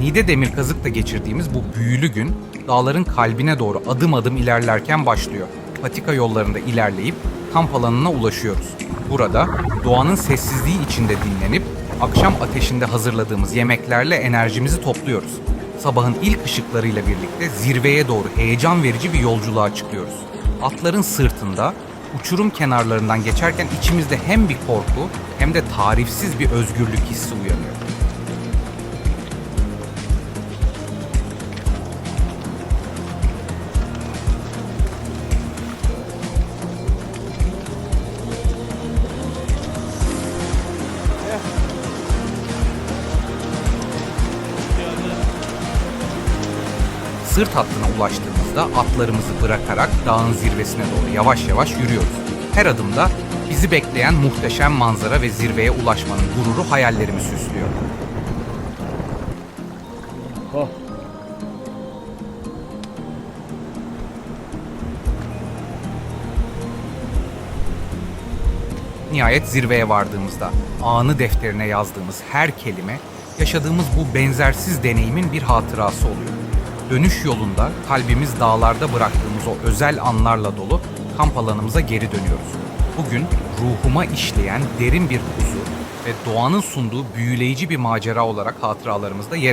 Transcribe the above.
Nide Demirkazık'ta geçirdiğimiz bu büyülü gün dağların kalbine doğru adım adım ilerlerken başlıyor. Patika yollarında ilerleyip kamp alanına ulaşıyoruz. Burada doğanın sessizliği içinde dinlenip akşam ateşinde hazırladığımız yemeklerle enerjimizi topluyoruz. Sabahın ilk ışıklarıyla birlikte zirveye doğru heyecan verici bir yolculuğa çıkıyoruz. Atların sırtında uçurum kenarlarından geçerken içimizde hem bir korku hem de tarifsiz bir özgürlük hissi uyanıyor. Sırt hattına ulaştığımızda atlarımızı bırakarak dağın zirvesine doğru yavaş yavaş yürüyoruz. Her adımda bizi bekleyen muhteşem manzara ve zirveye ulaşmanın gururu hayallerimi süslüyor. Oh. Nihayet zirveye vardığımızda anı defterine yazdığımız her kelime yaşadığımız bu benzersiz deneyimin bir hatırası oluyor. Dönüş yolunda kalbimiz dağlarda bıraktığımız o özel anlarla dolu kamp alanımıza geri dönüyoruz. Bugün ruhuma işleyen derin bir huzur ve doğanın sunduğu büyüleyici bir macera olarak hatıralarımızda yer